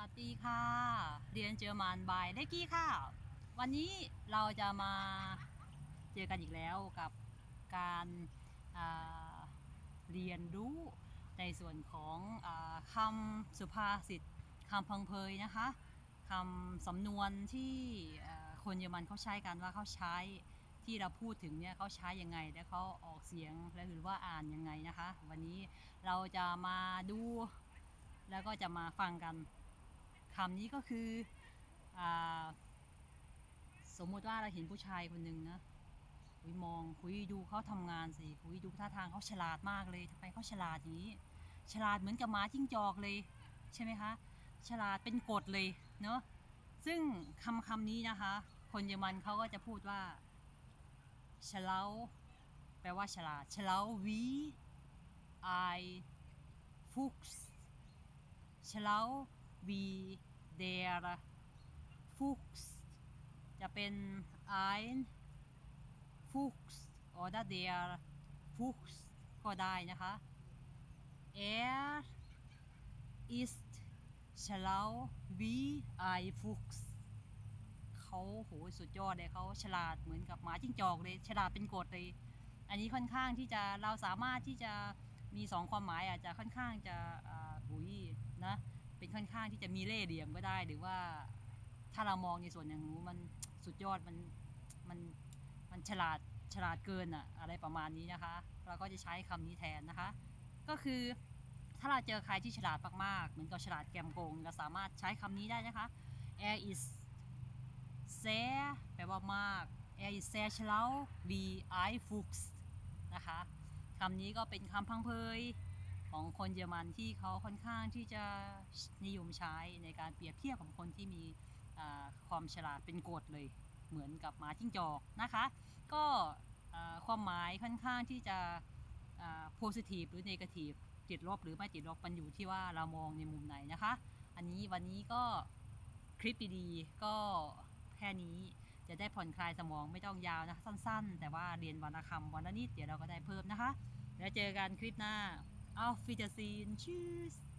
วัสดีค่ะ เรียนเจอมานบายได้กี้ค่ะ วันนี้เราจะมาเจอกันอีกแล้วกับการาเรียนรู้ในส่วนของอคำสุภาษิตคำพังเพยนะคะคำสำนวนที่คนเยอรมันเขาใช้กันว่าเขาใช้ที่เราพูดถึงเนี่ยเขาใช้ยังไง และเขาออกเสียงและหรือว่าอ่านยังไงนะคะ วันนี้เราจะมาดูแล้วก็จะมาฟังกัน คำนี้ก็คืออสมมติว่าเราเห็นผู้ชายคนหนึ่งนะคุยมองคุยดูเขาทำงานสิคุยดูท่าทางเขาฉลาดมากเลยทำไมเขาฉลาดอย่างนี้ ฉลาดเหมือนกับหมาจิ้งจอกเลยใช่ไหมคะ ฉลาดเป็นกฎเลยเนาะซึ่งคำคำนี้นะคะ คนเยอรมันเขาก็จะพูดว่าฉลาแปลว่าฉลาดฉลาวีไอฟุกฉลา ส์ schlau wie der Fuchs จะเป็น ein Fuchs oder der Fuchs ก็ได้นะคะ er ist schlau wie ein Fuchs เขาโหสุดยอดเลยเขาฉลาดเหมือนกับหมาจิ้งจอกเลยฉลาดเป็นกฎเลย อันนี้ค่อนข้างที่จะเราสามารถที่จะมีสองความหมายอาจจะค่อนข้างจะ ค่อนข้างที่จะมีเล่ห์เหลี่ยมก็ได้ หรือว่าถ้าเรามองในส่วนอย่างนู้มันสุดยอดมันมันมันฉลาดฉลาดเกินอะอะไรประมาณนี้นะคะ เราก็จะใช้คำนี้แทนนะคะ ก็คือถ้าเราเจอใครที่ฉลาดมากๆ เหมือนกับฉลาดแกมโกงเราสามารถใช้คำนี้ได้นะคะ er is sehr แปลว่ามาก er ist sehr schlau wie I Fuchs นะคะคำนี้ก็เป็นคำพังเพย ของคนเยอรมันที่เขาค่อนข้างที่จะนิยมใช้ในการเปรียบเทียบกับคนที่มีความฉลาดเป็นกฎเลยเหมือนกับหมาจิ้งจอกนะคะ ก็ความหมายค่อนข้างที่จะ positive หรือ negative ติดลบหรือไม่ติดลบมันอยู่ที่ว่าเรามองในมุมไหนนะคะ อันนี้วันนี้ก็คลิปดีๆก็แค่นี้จะได้ผ่อนคลายสมองไม่ต้องยาวนะคะสั้น ๆ แต่ว่าเรียนวันละคำวันละนิดเดี๋ยวเราก็ได้เพิ่มนะคะ แล้วเจอกันคลิปหน้า auf Wiedersehen. Tschüss